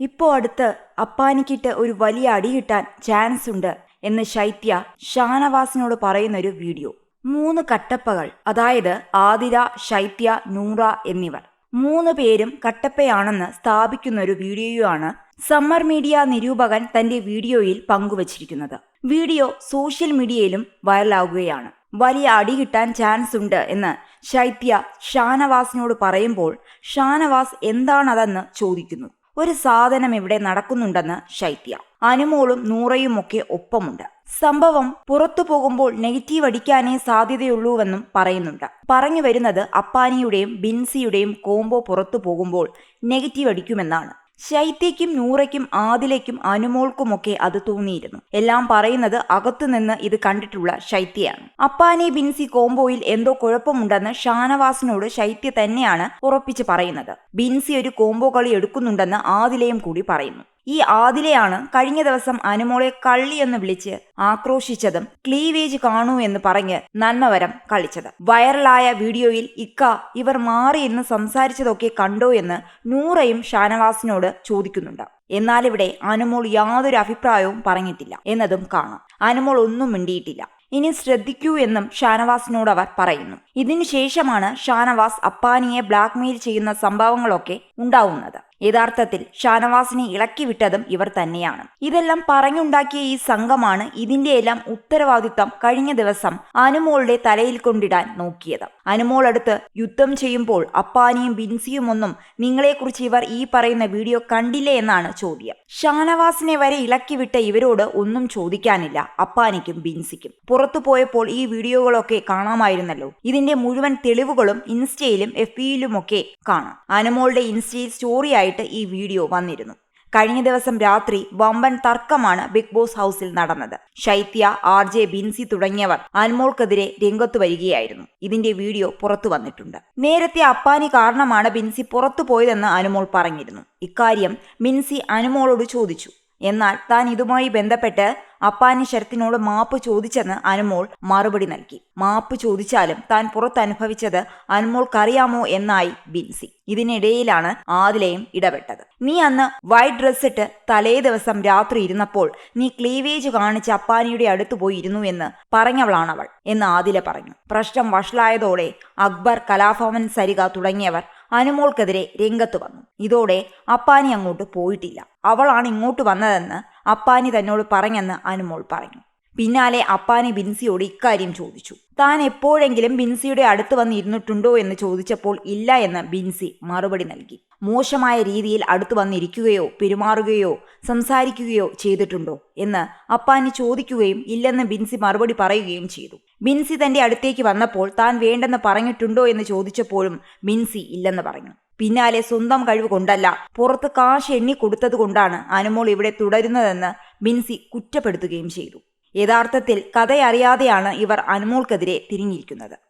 ഇപ്പോ അടുത്ത് അപ്പാനിക്കിട്ട് ഒരു വലിയ അടി കിട്ടാൻ ചാൻസ് ഉണ്ട് എന്ന് ശൈത്യ ഷാനവാസിനോട് പറയുന്ന ഒരു വീഡിയോ. മൂന്ന് കട്ടപ്പകൾ അതായത് ആതിര ശൈത്യ നൂറ എന്നിവർ. മൂന്ന് പേരും കട്ടപ്പയാണെന്ന് സ്ഥാപിക്കുന്ന ഒരു വീഡിയോയാണ് സമ്മർ മീഡിയ നിരൂപകൻ തന്റെ വീഡിയോയിൽ പങ്കുവച്ചിരിക്കുന്നത്. വീഡിയോ സോഷ്യൽ മീഡിയയിലും വൈറലാവുകയാണ്. വലിയ അടി കിട്ടാൻ ചാൻസ് ഉണ്ട് എന്ന് ശൈത്യ ഷാനവാസിനോട് പറയുമ്പോൾ ഷാനവാസ് എന്താണതെന്ന് ചോദിക്കുന്നു. ഒരു സാധനം ഇവിടെ നടക്കുന്നുണ്ടെന്ന് ശൈത്യ. അനുമോളും നൂറയുമൊക്കെ ഒപ്പമുണ്ട്. സംഭവം പുറത്തു പോകുമ്പോൾ നെഗറ്റീവ് അടിക്കാനേ സാധ്യതയുള്ളൂവെന്നും പറയുന്നുണ്ട്. പറഞ്ഞു വരുന്നത് അപ്പാനിയുടെയും ബിൻസിയുടെയും കോംബോ പുറത്തു പോകുമ്പോൾ നെഗറ്റീവ് അടിക്കുമെന്നാണ്. ശൈത്യയ്ക്കും നൂറയ്ക്കും ആദിലയ്ക്കും അനുമോൾക്കുമൊക്കെ അത് തോന്നിയിരുന്നു എല്ലാം പറയുന്നത് അകത്തുനിന്ന് ഇത് കണ്ടിട്ടുള്ള ശൈത്യയാണ്. അപ്പാനി ബിൻസി കോംബോയിൽ എന്തോ കുഴപ്പമുണ്ടെന്ന് ഷാനവാസിനോട് ശൈത്യ തന്നെയാണ് ഉറപ്പിച്ച് പറയുന്നത്. ബിൻസി ഒരു കോംബോ കളി എടുക്കുന്നുണ്ടെന്ന് ആദിലയും കൂടി പറയുന്നു. ഈ ആദിലയാണ് കഴിഞ്ഞ ദിവസം അനുമോളെ കള്ളി എന്ന് വിളിച്ച് ആക്രോശിച്ചതും ക്ലീവേജ് കാണൂ എന്ന് പറഞ്ഞ് നന്മവരം കളിച്ചത്. വൈറലായ വീഡിയോയിൽ ഇക്ക ഇവർ മാറി എന്ന് സംസാരിച്ചതൊക്കെ കണ്ടോ എന്ന് നൂറയും ഷാനവാസിനോട് ചോദിക്കുന്നുണ്ട്. എന്നാൽ ഇവിടെ അനുമോൾ യാതൊരു അഭിപ്രായവും പറഞ്ഞിട്ടില്ല എന്നതും കാണാം. അനുമോൾ ഒന്നും മിണ്ടിയിട്ടില്ല. ഇനി ശ്രദ്ധിക്കൂ എന്നും ഷാനവാസിനോട് അവർ പറയുന്നു. ഇതിനുശേഷമാണ് ഷാനവാസ് അപ്പാനിയെ ബ്ലാക്ക്മെയിൽ ചെയ്യുന്ന സംഭവങ്ങളൊക്കെ ഉണ്ടാവുന്നത്. യഥാർത്ഥത്തിൽ ഷാനവാസിനെ ഇളക്കി വിട്ടതും ഇവർ തന്നെയാണ്. ഇതെല്ലാം പറഞ്ഞുണ്ടാക്കിയ ഈ സംഘമാണ് ഇതിന്റെയെല്ലാം ഉത്തരവാദിത്തം കഴിഞ്ഞ ദിവസം അനുമോളുടെ തലയിൽ കൊണ്ടിടാൻ നോക്കിയത്. അനുമോൾ അടുത്ത് യുദ്ധം ചെയ്യുമ്പോൾ അപ്പാനിയും ബിൻസിയും ഒന്നും നിങ്ങളെക്കുറിച്ച് ഇവർ ഈ പറയുന്ന വീഡിയോ കണ്ടില്ലേ എന്നാണ് ചോദ്യം. ഷാനവാസിനെ വരെ ഇളക്കി വിട്ട ഇവരോട് ഒന്നും ചോദിക്കാനില്ല അപ്പാനിക്കും ബിൻസിക്കും. പുറത്തു പോയപ്പോൾ ഈ വീഡിയോകളൊക്കെ കാണാമായിരുന്നല്ലോ. ഇതിന്റെ മുഴുവൻ തെളിവുകളും ഇൻസ്റ്റയിലും എഫ് ബിയിലുമൊക്കെ കാണാം. അനുമോളുടെ ഇൻസ്റ്റയിൽ സ്റ്റോറിയായിട്ട് ഈ വീഡിയോ വന്നിരുന്നു. കഴിഞ്ഞ ദിവസം രാത്രി വമ്പൻ തർക്കമാണ് ബിഗ് ബോസ് ഹൗസിൽ നടന്നത്. ശൈത്യ ആർ ജെ ബിൻസി തുടങ്ങിയവർ അനുമോൾക്കെതിരെ രംഗത്തു വരികയായിരുന്നു. ഇതിന്റെ വീഡിയോ പുറത്തു വന്നിട്ടുണ്ട്. നേരത്തെ അപ്പാനി കാരണമാണ് ബിൻസി പുറത്തു പോയതെന്ന് അനുമോൾ പറഞ്ഞിരുന്നു. ഇക്കാര്യം ബിൻസി അനുമോളോട് ചോദിച്ചു. എന്നാൽ താൻ ഇതുമായി ബന്ധപ്പെട്ട് അപ്പാനി ശരത്തിനോട് മാപ്പ് ചോദിച്ചെന്ന് അനുമോൾ മറുപടി നൽകി. മാപ്പ് ചോദിച്ചാലും താൻ പുറത്തനുഭവിച്ചത് അനുമോൾക്കറിയാമോ എന്നായി ബിൻസി. ഇതിനിടയിലാണ് ആദിലയും ഇടപെട്ടത്. നീ അന്ന് വൈറ്റ് ഡ്രസ് ഇട്ട് തലേ ദിവസം രാത്രി ഇരുന്നപ്പോൾ നീ ക്ലീവേജ് കാണിച്ച് അപ്പാനിയുടെ അടുത്ത് പോയിരുന്നു എന്ന് പറഞ്ഞവളാണവൾ എന്ന് ആദില പറഞ്ഞു. പ്രശ്നം വഷളായതോടെ അക്ബർ കലാഭവൻ സരിക തുടങ്ങിയവർ അനുമോൾക്കെതിരെ രംഗത്ത് വന്നു. ഇതോടെ അപ്പാനി അങ്ങോട്ട് പോയിട്ടില്ല. അവളാണ് ഇങ്ങോട്ട് വന്നതെന്ന് അപ്പാനി തന്നോട് പറഞ്ഞെന്ന് അനുമോൾ പറഞ്ഞു. പിന്നാലെ അപ്പാനി ബിൻസിയോട് ഇക്കാര്യം ചോദിച്ചു. താൻ എപ്പോഴെങ്കിലും ബിൻസിയുടെ അടുത്ത് വന്ന് ഇരുന്നിട്ടുണ്ടോ എന്ന് ചോദിച്ചപ്പോൾ ഇല്ല എന്ന് ബിൻസി മറുപടി നൽകി. മോശമായ രീതിയിൽ അടുത്ത് വന്നിരിക്കുകയോ പെരുമാറുകയോ സംസാരിക്കുകയോ ചെയ്തിട്ടുണ്ടോ എന്ന് അപ്പാനി ചോദിക്കുകയും ഇല്ലെന്ന് ബിൻസി മറുപടി പറയുകയും ചെയ്തു. ബിൻസി തന്റെ അടുത്തേക്ക് വന്നപ്പോൾ താൻ വേണ്ടെന്ന് പറഞ്ഞിട്ടുണ്ടോ എന്ന് ചോദിച്ചപ്പോഴും ബിൻസി ഇല്ലെന്ന് പറഞ്ഞു. പിന്നാലെ സ്വന്തം കഴിവ് കൊണ്ടല്ല പുറത്ത് കാശ് എണ്ണി കൊടുത്തതുകൊണ്ടാണ് അനുമോൾ ഇവിടെ തുടരുന്നതെന്ന് ബിൻസി കുറ്റപ്പെടുത്തുകയും ചെയ്തു. യഥാർത്ഥത്തിൽ കഥയറിയാതെയാണ് ഇവർ അനുമോൾക്കെതിരെ തിരിഞ്ഞിരിക്കുന്നത്.